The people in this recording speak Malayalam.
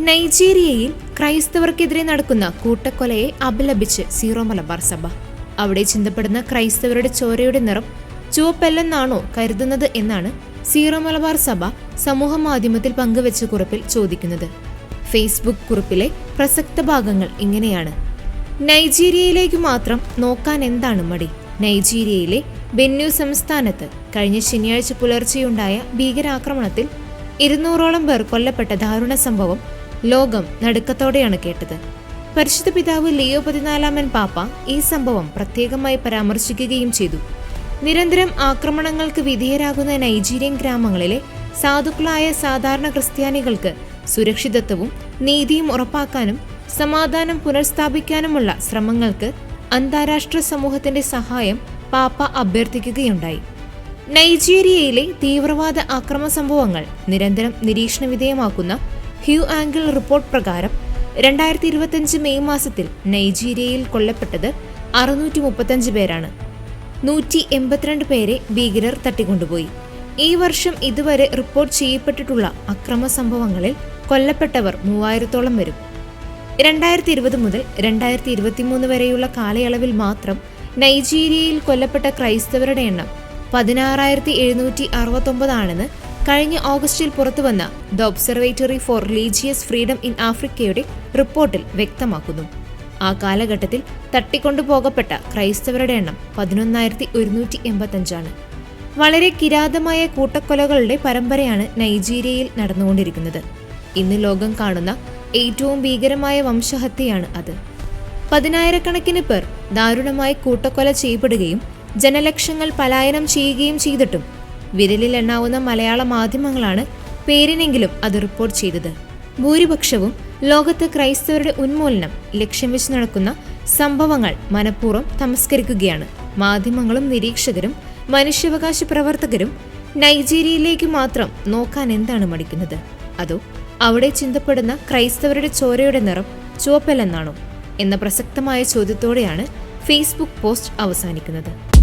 നൈജീരിയയിൽ ക്രൈസ്തവർക്കെതിരെ നടക്കുന്ന കൂട്ടക്കൊലയെ അപലപിച്ച് സീറോ മലബാർ സഭ. അവിടെ ചിന്തപ്പെടുന്ന ക്രൈസ്തവരുടെ ചോരയുടെ നിറം ചുവപ്പല്ലെന്നാണോ കരുതുന്നത് എന്നാണ് സീറോ മലബാർ സഭ സമൂഹ മാധ്യമത്തിൽ പങ്കുവച്ച കുറിപ്പിൽ ചോദിക്കുന്നത്. ഫേസ്ബുക്ക് കുറിപ്പിലെ പ്രസക്ത ഭാഗങ്ങൾ ഇങ്ങനെയാണ്. നൈജീരിയയിലേക്ക് മാത്രം നോക്കാൻ എന്താണ് മടി? നൈജീരിയയിലെ ബെന്നു സംസ്ഥാനത്ത് കഴിഞ്ഞ ശനിയാഴ്ച പുലർച്ചെയുണ്ടായ ഭീകരാക്രമണത്തിൽ ഇരുന്നൂറോളം പേർ കൊല്ലപ്പെട്ട ദാരുണ സംഭവം ലോകം നടുക്കത്തോടെയാണ് കേട്ടത്. പരിശുദ്ധ പിതാവ് ലിയോ പതിനാലാമൻ പാപ്പ ഈ സംഭവം പ്രത്യേകമായി പരാമർശിക്കുകയും ചെയ്തു. നിരന്തരം ആക്രമണങ്ങൾക്ക് വിധേയരാകുന്ന നൈജീരിയൻ ഗ്രാമങ്ങളിലെ സാധുക്കളായ സാധാരണ ക്രിസ്ത്യാനികൾക്ക് സുരക്ഷിതത്വവും നീതിയും ഉറപ്പാക്കാനും സമാധാനം പുനഃസ്ഥാപിക്കാനുമുള്ള ശ്രമങ്ങൾക്ക് അന്താരാഷ്ട്ര സമൂഹത്തിന്റെ സഹായം പാപ്പ അഭ്യർത്ഥിക്കുകയുണ്ടായി. നൈജീരിയയിലെ തീവ്രവാദ ആക്രമ സംഭവങ്ങൾ നിരന്തരം നിരീക്ഷണ വിധേയമാക്കുന്ന ഹ്യൂ ആംഗിൾ റിപ്പോർട്ട് പ്രകാരം രണ്ടായിരത്തി ഇരുപത്തിയഞ്ച് മെയ് മാസത്തിൽ നൈജീരിയയിൽ കൊല്ലപ്പെട്ടത് അറുന്നൂറ്റി മുപ്പത്തഞ്ച് പേരാണ്. നൂറ്റി എൺപത്തിരണ്ട് പേരെ ഭീകരർ തട്ടിക്കൊണ്ടുപോയി. ഈ വർഷം ഇതുവരെ റിപ്പോർട്ട് ചെയ്യപ്പെട്ടിട്ടുള്ള അക്രമ സംഭവങ്ങളിൽ കൊല്ലപ്പെട്ടവർ മൂവായിരത്തോളം വരും. രണ്ടായിരത്തി ഇരുപത് മുതൽ രണ്ടായിരത്തി ഇരുപത്തിമൂന്ന് വരെയുള്ള കാലയളവിൽ മാത്രം നൈജീരിയയിൽ കൊല്ലപ്പെട്ട ക്രൈസ്തവരുടെ എണ്ണം പതിനാറായിരത്തി എഴുന്നൂറ്റി അറുപത്തൊമ്പതാണെന്ന് കഴിഞ്ഞ ഓഗസ്റ്റിൽ പുറത്തുവന്ന the observatory for religious freedom in ആഫ്രിക്കയുടെ റിപ്പോർട്ടിൽ വ്യക്തമാക്കുന്നു. ആ കാലഘട്ടത്തിൽ തട്ടിക്കൊണ്ടുപോകപ്പെട്ട ക്രൈസ്തവരുടെ എണ്ണം പതിനൊന്നായിരത്തി ഒരുന്നൂറ്റി എൺപത്തഞ്ചാണ് വളരെ കിരാതമായ കൂട്ടക്കൊലകളുടെ പരമ്പരയാണ് നൈജീരിയയിൽ നടന്നുകൊണ്ടിരിക്കുന്നത്. ഇന്ന് ലോകം കാണുന്ന ഏറ്റവും ഭീകരമായ വംശഹത്യയാണ് അത്. പതിനായിരക്കണക്കിന് പേർ ദാരുണമായി കൂട്ടക്കൊല ചെയ്യപ്പെടുകയും ജനലക്ഷങ്ങൾ പലായനം ചെയ്യുകയും ചെയ്തിട്ടും വിരലിൽ എണ്ണാവുന്ന മലയാള മാധ്യമങ്ങളാണ് പേരിനെങ്കിലും അത് റിപ്പോർട്ട് ചെയ്തത്. ഭൂരിപക്ഷവും ലോകത്ത് ക്രൈസ്തവരുടെ ഉന്മൂലനം ലക്ഷ്യം വെച്ച് നടക്കുന്ന സംഭവങ്ങൾ മനഃപൂർവം തമസ്കരിക്കുകയാണ്. മാധ്യമങ്ങളും നിരീക്ഷകരും മനുഷ്യാവകാശ പ്രവർത്തകരും നൈജീരിയയിലേക്ക് മാത്രം നോക്കാൻ എന്താണ് മടിക്കുന്നത്? അതോ അവിടെ ചിന്തപ്പെടുന്ന ക്രൈസ്തവരുടെ ചോരയുടെ നിറം ചുവപ്പല്ലെന്നാണോ എന്ന പ്രസക്തമായ ചോദ്യത്തോടെയാണ് ഫേസ്ബുക്ക് പോസ്റ്റ് അവസാനിക്കുന്നത്.